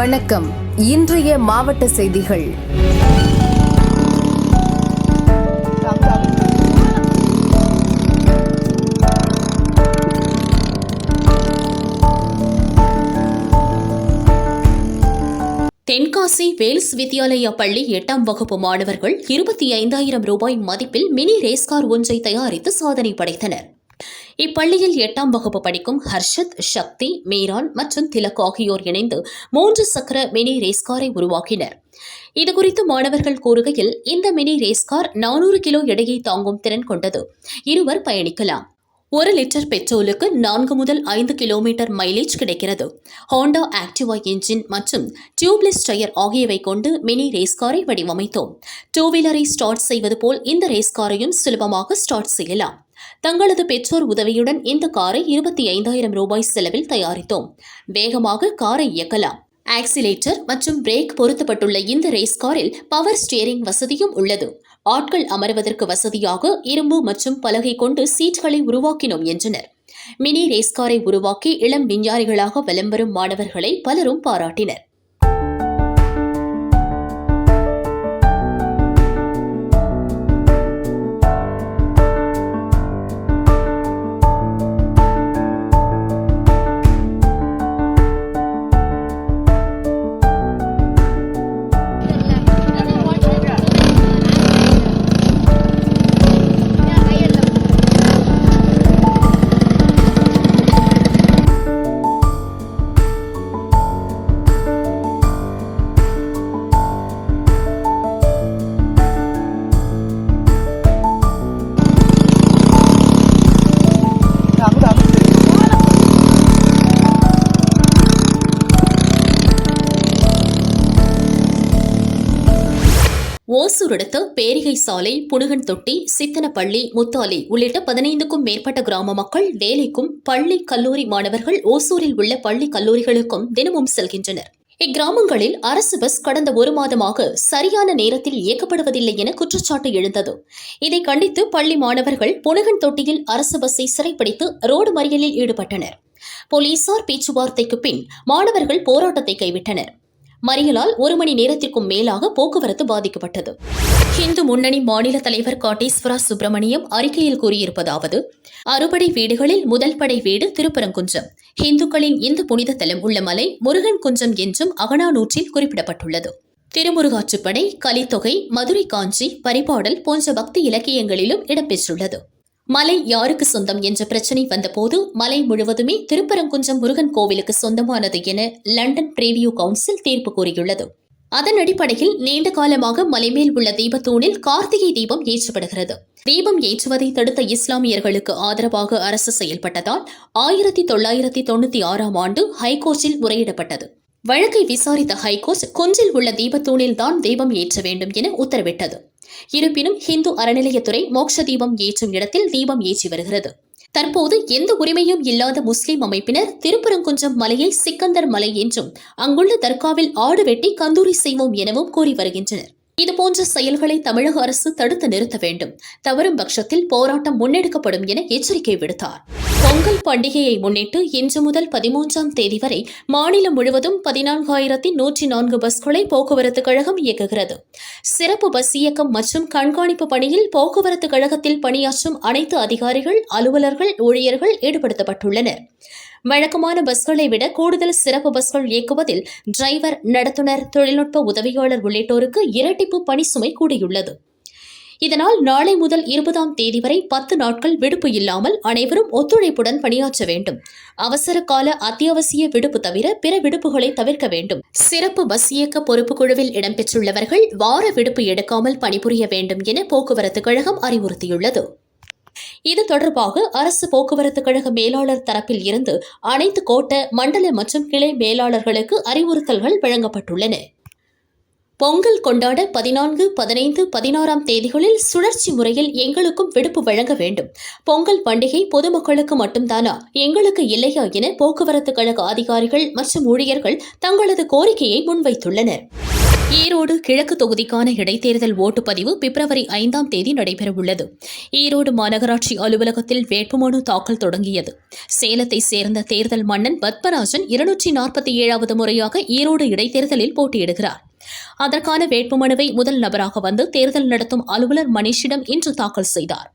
வணக்கம். இன்றைய மாவட்ட செய்திகள். தென்காசி வேல்ஸ் வித்யாலயா பள்ளி எட்டாம் வகுப்பு மாணவர்கள் இருபத்தி ஐந்தாயிரம் ரூபாய் மதிப்பில் மினி ரேஸ்கார் ஒன்றை தயாரித்து சாதனை படைத்தனர். இப்பள்ளியில் எட்டாம் வகுப்பு படிக்கும் ஹர்ஷத் சக்தி மீரான் மற்றும் திலக் ஆகியோர் இணைந்து மூன்று சக்கர மினி ரேஸ்காரை உருவாக்கினர். இதுகுறித்து மாணவர்கள் கூறுகையில் இந்த மினி ரேஸ்கார் நானூறு கிலோ எடையை தாங்கும் திறன் கொண்டது. இருவர் பயணிக்கலாம். ஒரு லிட்டர் பெட்ரோலுக்கு நான்கு முதல் ஐந்து கிலோமீட்டர் மைலேஜ் கிடைக்கிறது. ஹோண்டா ஆக்டிவா என்ஜின் மற்றும் டியூப்லெஸ் டயர் ஆகியவை கொண்டு மினி ரேஸ் காரை வடிவமைத்தோம். டூ வீலரை ஸ்டார்ட் செய்வது போல் இந்த ரேஸ் காரையும் சுலபமாக ஸ்டார்ட் செய்யலாம். தங்களது பெற்றோர் உதவியுடன் இந்த காரை இருபத்தி ஐந்தாயிரம் ரூபாய் செலவில் தயாரித்தோம். வேகமாக காரை இயக்கலாம். ஆக்சிலேட்டர் மற்றும் பிரேக் பொருத்தப்பட்டுள்ள இந்த ரேஸ் காரில் பவர் ஸ்டியரிங் வசதியும் உள்ளது. ஆட்கள் அமர்வதற்கு வசதியாக இரும்பு மற்றும் பலகை கொண்டு சீட்களை உருவாக்கினோம் என்றனர். மினி ரேஸ் காரை உருவாக்கி இளம் விஞ்ஞானிகளாக வலம் வரும் மாணவர்களை பலரும் பாராட்டினர். ஓசூர் அடுத்த பேரிகை சாலை புனுகன் தொட்டி சித்தனப்பள்ளி முத்தாலி உள்ளிட்ட பதினைந்துக்கும் மேற்பட்ட கிராம மக்கள் வேலைக்கும் பள்ளி கல்லூரி மாணவர்கள் ஓசூரில் உள்ள பள்ளி கல்லூரிகளுக்கும் தினமும் செல்கின்றனர். இக்கிராமங்களில் அரசு பஸ் கடந்த ஒரு மாதமாக சரியான நேரத்தில் இயக்கப்படுவதில்லை என குற்றச்சாட்டு எழுந்தது. இதை கண்டித்து பள்ளி மாணவர்கள் புனுகன் தொட்டியில் அரசு பஸ்ஸை சிறைப்பிடித்து ரோடு மறியலில் ஈடுபட்டனர். போலீசார் பேச்சுவார்த்தைக்கு பின் மாணவர்கள் போராட்டத்தை கைவிட்டனர். மறியலால் ஒரு மணி நேரத்திற்கும் மேலாக போக்குவரத்து பாதிக்கப்பட்டது. இந்து முன்னணி மாநில தலைவர் காட்டேஸ்வரா சுப்பிரமணியம் அறிக்கையில் கூறியிருப்பதாவது அறுபடை வீடுகளில் முதல் படை வீடு திருப்பரங்குன்றம். இந்துக்களின் இந்த புனித தலம் உள்ள மலை முருகன் குன்றம் என்றும் அகனானூற்றில் குறிப்பிடப்பட்டுள்ளது. திருமுருகாற்றுப்படை கலித்தொகை மதுரை காஞ்சி பரிபாடல் போன்ற பக்தி இலக்கியங்களிலும் இடம்பெற்றுள்ளது. மலை யாருக்கு சொந்தம் என்ற பிரச்சனை வந்தபோது மலை முழுவதுமே திருப்பரங்குன்றம் முருகன் கோவிலுக்கு சொந்தமானது என லண்டன் பிரேவியூ கவுன்சில் தீர்ப்பு கூறியுள்ளது. அதன் அடிப்படையில் நீண்ட காலமாக மலைமேல் உள்ள தீபத்தூணில் கார்த்திகை தீபம் ஏற்றப்படுகிறது. தீபம் ஏற்றுவதை தடுத்த இஸ்லாமியர்களுக்கு ஆதரவாக அரசு செயல்பட்டதால் ஆயிரத்தி தொள்ளாயிரத்தி தொண்ணூத்தி ஆறாம் ஆண்டு ஹைகோர்ட்டில் முறையிடப்பட்டது. வழக்கை விசாரித்த ஹைகோர்ட் குன்றில் உள்ள தீபத்தூணில் தான் தீபம் ஏற்ற வேண்டும் என உத்தரவிட்டது. இருப்பினும் ஹிந்து அறநிலையத்துறை மோட்ச தீபம் ஏற்றும் இடத்தில் தீபம் ஏற்றி வருகிறது. தற்போது எந்த உரிமையும் இல்லாத முஸ்லிம் அமைப்பினர் திருப்பரங்குன்றம் மலையை சிக்கந்தர் மலை என்றும் அங்குள்ள தர்காவில் ஆடு வெட்டி கந்தூரி செய்வோம் எனவும் கூறி வருகின்றனர். இதுபோன்ற செயல்களை தமிழக அரசு தடுத்து நிறுத்த வேண்டும். தவறும் பட்சத்தில் போராட்டம் முன்னெடுக்கப்படும் என எச்சரிக்கை விடுத்தார். பொங்கல் பண்டிகையை முன்னிட்டு இன்று முதல் பதிமூன்றாம் தேதி வரை மாநிலம் முழுவதும் பதினான்காயிரத்தி நூற்றி நான்கு பஸ்களை போக்குவரத்து கழகம் இயக்குகிறது. சிறப்பு பஸ் இயக்கம் மற்றும் கண்காணிப்பு பணியில் போக்குவரத்து கழகத்தில் பணியாற்றும் அனைத்து அதிகாரிகள் அலுவலர்கள் ஊழியர்கள் ஈடுபடுத்தப்பட்டுள்ளனர். வழக்கமான பஸ்களை விட கூடுதல் சிறப்பு பஸ்கள் இயக்குவதில் டிரைவர் நடத்துனர் தொழில்நுட்ப உதவியாளர் உள்ளிட்டோருக்கு இரட்டிப்பு பணி சுமை கூடியுள்ளது. இதனால் நாளை முதல் இருபதாம் தேதி வரை பத்து நாட்கள் விடுப்பு இல்லாமல் அனைவரும் ஒத்துழைப்புடன் பணியாற்ற வேண்டும். அவசர கால அத்தியாவசிய விடுப்பு தவிர பிற விடுப்புகளை தவிர்க்க வேண்டும். சிறப்பு பஸ் இயக்க பொறுப்பு குழுவில் இடம்பெற்றுள்ளவர்கள் வார விடுப்பு எடுக்காமல் பணிபுரிய வேண்டும் என போக்குவரத்து கழகம் அறிவுறுத்தியுள்ளது. இது தொடர்பாக அரசு போக்குவரத்து கழக மேலாளர் தரப்பில் இருந்து அனைத்து கோட்ட மண்டல மற்றும் கிளை மேலாளர்களுக்கு அறிவுறுத்தல்கள் வழங்கப்பட்டுள்ளன. பொங்கல் கொண்டாட பதினான்கு பதினைந்து பதினாறாம் தேதிகளில் சுழற்சி முறையில் எங்களுக்கும் விடுப்பு வழங்க வேண்டும். பொங்கல் பண்டிகை பொதுமக்களுக்கு மட்டும்தானா? எங்களுக்கு இல்லையா என போக்குவரத்து கழக அதிகாரிகள் மற்றும் ஊழியர்கள் தங்களது கோரிக்கையை முன்வைத்துள்ளனர். ஈரோடு கிழக்கு தொகுதிக்கான இடைத்தேர்தல் ஓட்டுப்பதிவு பிப்ரவரி ஐந்தாம் தேதி நடைபெறவுள்ளது. ஈரோடு மாநகராட்சி அலுவலகத்தில் வேட்புமனு தாக்கல் தொடங்கியது. சேலத்தை சேர்ந்த தேர்தல் மன்னன் பத்மராஜன் இருநூற்றி நாற்பத்தி ஏழாவது முறையாக ஈரோடு இடைத்தேர்தலில் போட்டியிடுகிறார். அதற்கான வேட்புமனுவை முதல் நபராக வந்து தேர்தல் நடத்தும் அலுவலர் மணிஷிடம் இன்று தாக்கல் செய்தார்.